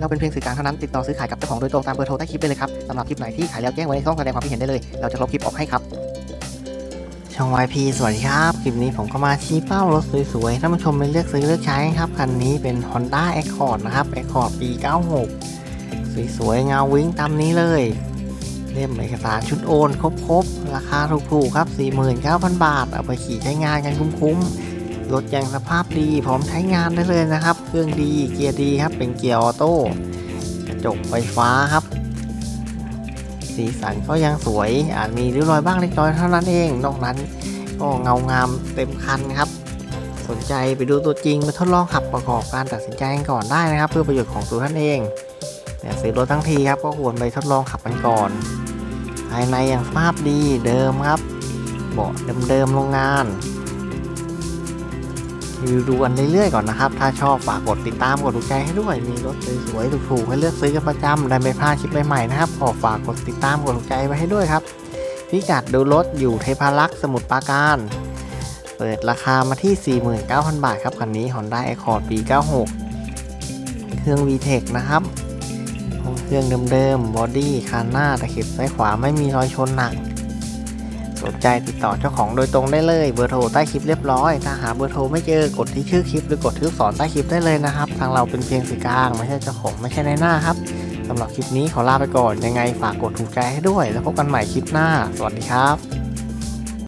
เราเป็นเพียงสื่อกลางเท่านั้นติดต่อซื้อขายกับเจ้าของโดยตรงตามเบอร์โทรใต้คลิปได้เลยครับสำหรับคลิปไหนที่ขายแล้วแจ้งไว้ในช่องแสดงความคิดเห็นได้เลย เราจะลบคลิปออกให้ครับช่อง YP สวัสดีครับ คลิปนี้ผมก็มาชี้เป้ารถสวยๆท่านผู้ชมไปเลือกซื้อเลือกใช้ครับคันนี้เป็น Honda Accord นะครับ Accord ปี 96 สวยๆเงาวิ้งตามนี้เลยเล่มเอกสารชุดโอน ครบๆ ราคาถูกๆ ครับ 49,000 บาท เอาไปขี่ใช้งานกันคุ้มๆ รถยังสภาพดีพร้อมใช้งานได้เลยนะครับ เครื่องดีเกียร์ดีครับ เป็นเกียร์ออโต้กระจกไฟฟ้าครับ สีสันก็ยังสวย อาจมีริ้วรอยบ้างเล็กน้อยเท่านั้นเอง นอกนั้นก็เงางามเต็มคันครับ สนใจไปดูตัวจริงมาทดลองขับประกอบการตัดสินใจกันก่อนได้นะครับ เพื่อประโยชน์ของตัวท่านเองเนี่ยซื้อรถทั้งทีครับก็ควรไปทดลองขับกันก่อน ภายในยังสภาพดีเดิมครับ เบาะเดิมๆโรงงาน รีวิวดูกันเรื่อยๆก่อนนะครับ ถ้าชอบฝากกดติดตามกดถูกใจให้ด้วย มีรถสวยๆถูกๆให้เลือกซื้อกันประจำได้ไม่พลาดคลิปใหม่ๆนะครับขอฝากกดติดตามกดถูกใจไว้ให้ด้วยครับพิกัดดูรถอยู่เทพารักษ์สมุทรปราการ เปิดราคามาที่ 49,000 บาทครับคันนี้ Honda Accord ปี 96 เครื่อง VTEC นะครับเครื่องเดิมๆบอดี้คันหน้าตะเข็บซ้ายขวาไม่มีรอยชนหนัก สนใจติดต่อเจ้าของโดยตรงได้เลยเบอร์โทรใต้คลิปเรียบร้อย ถ้าหาเบอร์โทรไม่เจอกดที่ชื่อคลิปหรือกดที่ลูกศรใต้คลิปได้เลยนะครับ ทางเราเป็นเพียงสื่อกลางไม่ใช่เจ้าของไม่ใช่ในหน้าครับสำหรับคลิปนี้ขอลาไปก่อนยังไงฝากกดถูกใจให้ด้วย แล้วพบกันใหม่คลิปหน้า สวัสดีครับ